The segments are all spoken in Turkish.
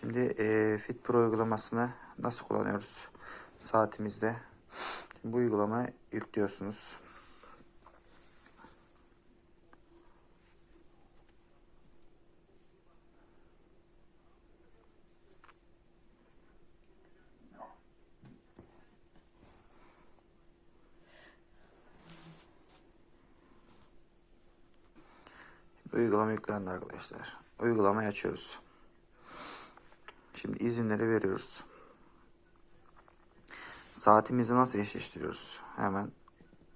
Şimdi e, Fit uygulamasını nasıl kullanıyoruz saatimizde? Bu uygulamayı yüklüyorsunuz. Uygulama yüklendi arkadaşlar. Uygulamayı açıyoruz. Şimdi izinleri veriyoruz. Saatimizi nasıl eşleştiriyoruz? Hemen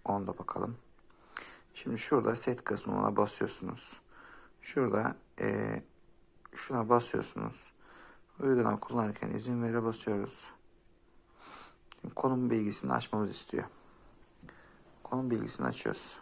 onda bakalım. Şimdi şurada set kısmına basıyorsunuz. Şurada eee, şuna basıyorsunuz. Uygulama kullanırken izin vere basıyoruz. Şimdi konum bilgisini açmamız istiyor. Konum bilgisini açıyoruz.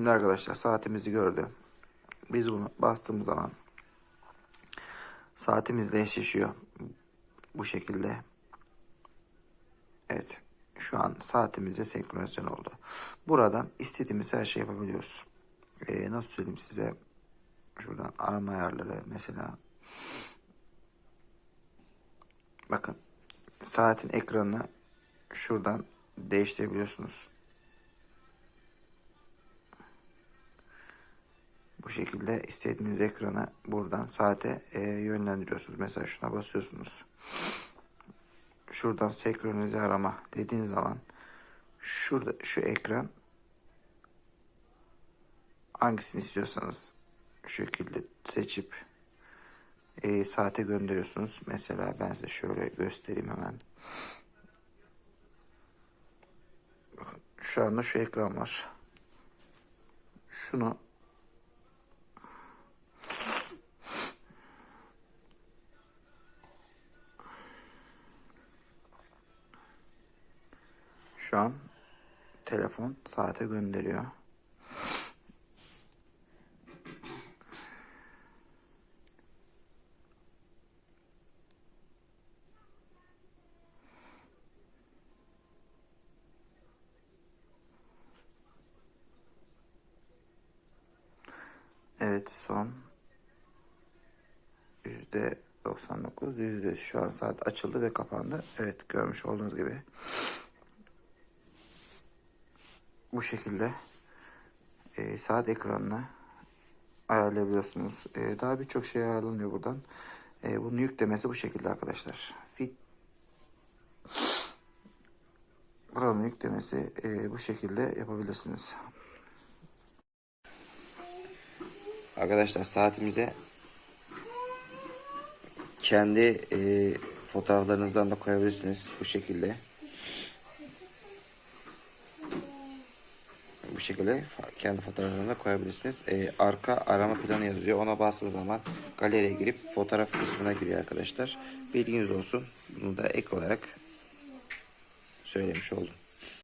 Şimdi arkadaşlar saatimizi gördü. Biz bunu bastığımız zaman saatimizle eşleşiyor. Bu şekilde. Evet. Şu an saatimizle senkronizasyon oldu. Buradan istediğimiz her şeyi yapabiliyoruz. Ee, nasıl söyleyeyim size? Şuradan arama ayarları mesela. Bakın. Saatin ekranını şuradan değiştirebiliyorsunuz. Bu şekilde istediğiniz ekrana buradan saate e, yönlendiriyorsunuz. Mesela şuna basıyorsunuz. Şuradan senkronize arama dediğiniz zaman şurada şu ekran hangisini istiyorsanız şu şekilde seçip e, saate gönderiyorsunuz. Mesela ben size şöyle göstereyim hemen. Şu anda şu ekran var. Şunu Şu an telefon saate gönderiyor. Evet son yüzde 99 yüzde şu an saat açıldı ve kapandı. Evet görmüş olduğunuz gibi bu şekilde e, saat ekranını ayarlayabiliyorsunuz. E, daha birçok şey ayarlanıyor buradan. E, bunun yüklemesi bu şekilde arkadaşlar. Fit Buranın yüklemesi e, bu şekilde yapabilirsiniz. Arkadaşlar saatimize kendi e, fotoğraflarınızdan da koyabilirsiniz bu şekilde. Bu şekilde kendi fotoğraflarını koyabilirsiniz. Ee, arka arama planı yazıyor. Ona bastığı zaman galeriye girip fotoğraf kısmına giriyor arkadaşlar. Bilginiz olsun. Bunu da ek olarak söylemiş oldum.